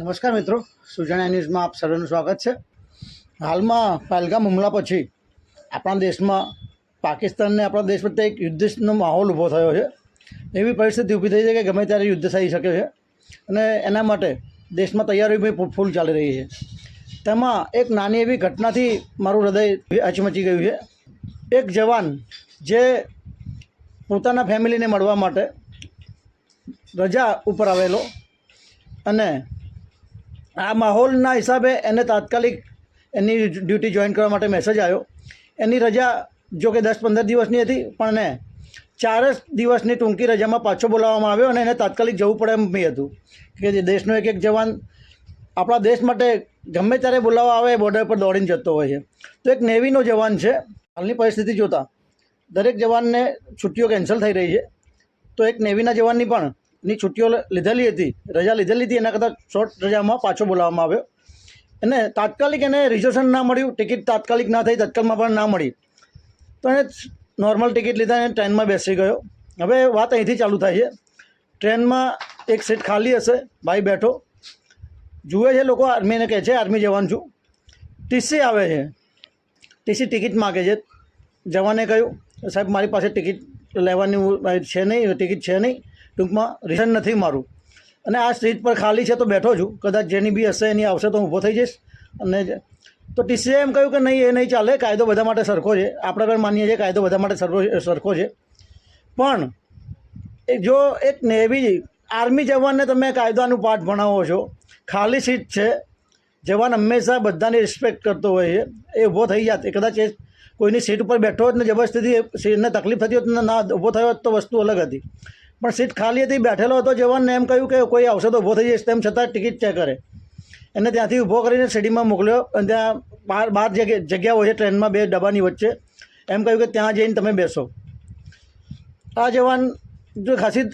નમસ્કાર મિત્રો સુજાણા ન્યૂઝમાં આપ સર્વેનું સ્વાગત છે. હાલમાં પહેલગામ હુમલા પછી આપણા દેશમાં પાકિસ્તાનને આપણા દેશ પ્રત્યે એક યુદ્ધનો માહોલ ઊભો થયો છે. એવી પરિસ્થિતિ ઊભી થઈ છે કે ગમે ત્યારે યુદ્ધ થઈ શકે છે અને એના માટે દેશમાં તૈયારી ફૂલ ચાલી રહી છે. તેમાં એક નાની એવી ઘટનાથી મારું હૃદય અચમચી ગયું છે. એક જવાન જે પોતાના ફેમિલીને મળવા માટે રજા ઉપર આવેલો અને આ માહોલના હિસાબે એને તાત્કાલિક એની ડ્યુટી જોઈન કરવા માટે મેસેજ આવ્યો. એની રજા જો કે દસ પંદર દિવસની હતી, પણ એને ચાર જ દિવસની ટૂંકી રજામાં પાછો બોલાવવામાં આવ્યો અને એને તાત્કાલિક જવું પડે એમ બી હતું. કે જે દેશનો એક એક જવાન આપણા દેશ માટે ગમે ત્યારે બોલાવવા આવે બોર્ડર પર દોડીને જતો હોય છે. તો એક નેવીનો જવાન છે. હાલની પરિસ્થિતિ જોતાં દરેક જવાનને છુટ્ટીઓ કેન્સલ થઈ રહી છે. તો એક નેવીના જવાનની પણ ની છુટ્ટીઓ લીધેલી હતી. રજા લીધેલી હતી, એના કરતાં શોર્ટ રજામાં પાછો બોલાવવામાં આવ્યો. એને તાત્કાલિક એને રિઝર્વેશન ના મળ્યું. ટિકિટ તાત્કાલિક ના થઈ, તત્કાલમાં પણ ના મળી. તો એને નોર્મલ ટિકિટ લીધા એને ટ્રેનમાં બેસી ગયો. હવે વાત અહીંથી ચાલુ થાય છે. ટ્રેનમાં એક સીટ ખાલી હશે, ભાઈ બેઠો. જુએ છે લોકો આર્મીને કહે છે આર્મી જવાન છું. ટીસી આવે છે. ટીસી ટિકિટ માગે છે. જવાને કહ્યું, સાહેબ, મારી પાસે ટિકિટ લેવાની છે નહીં ટિકિટ છે નહીં. ટૂંકમાં રિઝન નથી મારું. અને આ સીટ પર ખાલી છે તો બેઠો છું. કદાચ જેની બી હશે, એની આવશે તો હું ઊભો થઈ જઈશ. અને તો ટીસીએ એમ કહ્યું કે નહીં, એ નહીં ચાલે. કાયદો બધા માટે સરખો છે. આપણે પણ માનીએ છીએ કાયદો બધા માટે સરખો સરખો છે. પણ જો એક નેવી આર્મી જવાનને તમે કાયદાનું પાઠ ભણાવો છો, ખાલી સીટ છે. જવાન હંમેશા બધાને રિસ્પેક્ટ કરતો હોય છે. એ ઊભો થઈ જાત. એ કદાચ એ કોઈની સીટ ઉપર બેઠો હોત ને, જબરજસ્તીથી સીટને તકલીફ થતી હોત ને, ના, ઊભો થયો હોત તો વસ્તુ અલગ હતી. પણ સીટ ખાલી હતી, બેઠેલો હતો, જવાનને એમ કહ્યું કે કોઈ આવશે તો ઊભો થઈ જઈશ તેમ છતાં ટિકિટ ચેક કરે. એને ત્યાંથી ઊભો કરીને સીડીમાં મોકલ્યો અને ત્યાં બાર બાર જગ્યા હોય છે, ટ્રેનમાં બે ડબ્બાની વચ્ચે. એમ કહ્યું કે ત્યાં જઈને તમે બેસો. આ જવાન જો ખાસી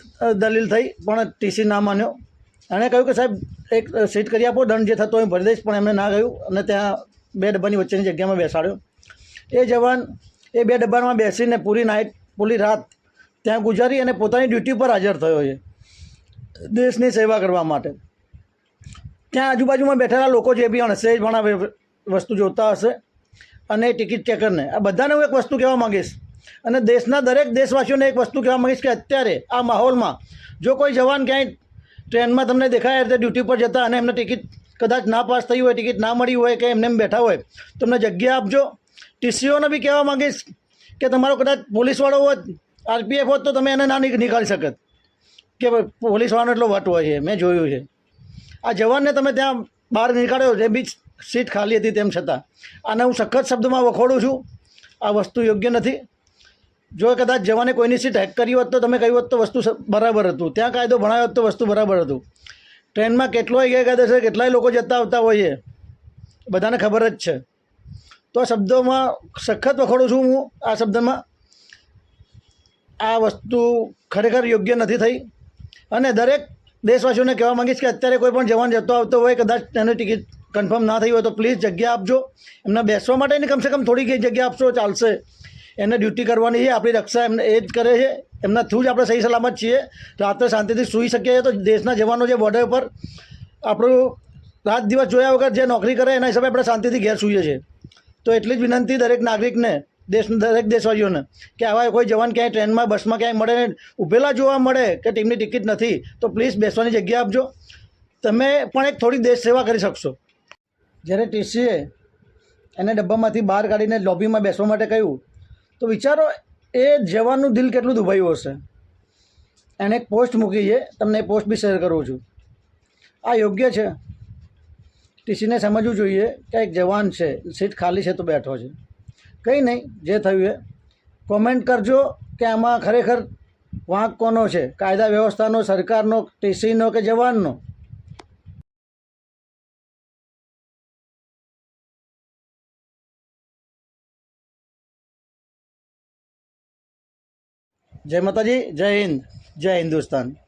દલીલ થઈ, પણ ટીસી ના માન્યો. એણે કહ્યું કે સાહેબ, એક સીટ કરી આપો, દંડ જે થતો એ ભરી દઈશ, પણ એમણે ના કહ્યું અને ત્યાં બે ડબ્બાની વચ્ચેની જગ્યામાં બેસાડ્યો. એ જવાન એ બે ડબ્બામાં બેસીને પૂરી નાઇટ પૂરી રાત ત્યાં ગુજારી અને પોતાની ડ્યુટી પર હાજર થયો છે. દેશની સેવા કરવા માટે. ત્યાં આજુબાજુમાં બેઠેલા લોકો જે બી હશે ભણા વસ્તુ જોતા હશે અને ટિકિટ ચેકરને, આ બધાને હું એક વસ્તુ કહેવા માંગીશ. અને દેશના દરેક દેશવાસીઓને એક વસ્તુ કહેવા માંગીશ કે અત્યારે આ માહોલમાં જો કોઈ જવાન ક્યાંય ટ્રેનમાં તમને દેખાય રીતે ડ્યુટી પર જતા અને એમને ટિકિટ કદાચ ના પાસ થઈ હોય, ટિકિટ ના મળી હોય કે એમને એમ બેઠા હોય તમને જગ્યા આપજો. ટીસીઓને બી કહેવા માંગીશ કે તમારો કદાચ પોલીસવાળો હોત આરપીએફ હોત તો તમે એને ના નીક- નીકાળી શકત. કે પોલીસવાળાનો એટલો વટ હોય છે, મેં જોયું છે. આ જવાનને તમે ત્યાં બહાર નીકાળ્યો એ બી સીટ ખાલી હતી તેમ છતાં. આને હું સખત શબ્દમાં વખોડું છું. આ વસ્તુ યોગ્ય નથી. જો કદાચ જવાને કોઈની સીટ હેક કરી હોત તો તમે કહ્યું હોત તો વસ્તુ બરાબર હતું. ત્યાં કાયદો ભણાયો હોત તો વસ્તુ બરાબર હતું. ટ્રેનમાં કેટલોય ગેરકાયદેસર કેટલાય લોકો જતા આવતા હોય છે. બધાને ખબર જ છે. તો આ શબ્દોમાં સખત વખોડું છું હું આ શબ્દમાં. આ વસ્તુ ખરેખર યોગ્ય નથી થઈ. અને દરેક દેશવાસીઓને કહેવા માંગીશ કે અત્યારે કોઈ પણ જવાન જતો આવતો હોય, કદાચ તેની ટિકિટ કન્ફર્મ ના થઈ હોય તો પ્લીઝ જગ્યા આપજો. એમને બેસવા માટેની કમસે કમ થોડી જગ્યા આપશો, ચાલશે. એને ડ્યુટી કરવાની છે, આપણી રક્ષા એમને એ જ કરે છે. એમના થ્રુ જ આપણે સહી સલામત છીએ. રાત્રે શાંતિથી સૂઈ શકીએ તો દેશના જવાનો જે બોર્ડર પર આપણું રાત દિવસ જોયા વગર જે નોકરી કરે એના હિસાબે આપણે શાંતિથી ઘેર સૂઈએ છીએ. તો એટલી જ વિનંતી દરેક નાગરિકને. દેશ, દરેક દેશવાસીઓને કે આવા કોઈ જવાન ક્યાંય ટ્રેનમાં, બસમાં ક્યાંય મળે ઊભેલા જોવા મળે કે ટીમની ટિકિટ નથી, તો પ્લીઝ બેસવાની જગ્યા આપજો. તમે પણ એક થોડી દેશ સેવા કરી શકશો. જ્યારે ટીસીએ એને ડબ્બામાંથી બહાર કાઢીને લોબીમાં બેસવા માટે કહ્યું, તો વિચારો, એ જવાનનું દિલ કેટલું દુભાયું હશે? એણે એક પોસ્ટ મૂકી છે તમને એ પોસ્ટ બી શેર કરું છું. આ યોગ્ય છે. ટીસીને સમજવું જોઈએ કે એક જવાન છે, સીટ ખાલી છે તો બેઠો છે. કંઈ નહીં, જે થયું એ કોમેન્ટ કરજો કે આમાં ખરેખર વાંક કોનો છે? કાયદા વ્યવસ્થાનો, સરકારનો, ટીસીનો કે જવાનનો? જય માતાજી, જય હિન્દ, જય હિન્દુસ્તાન.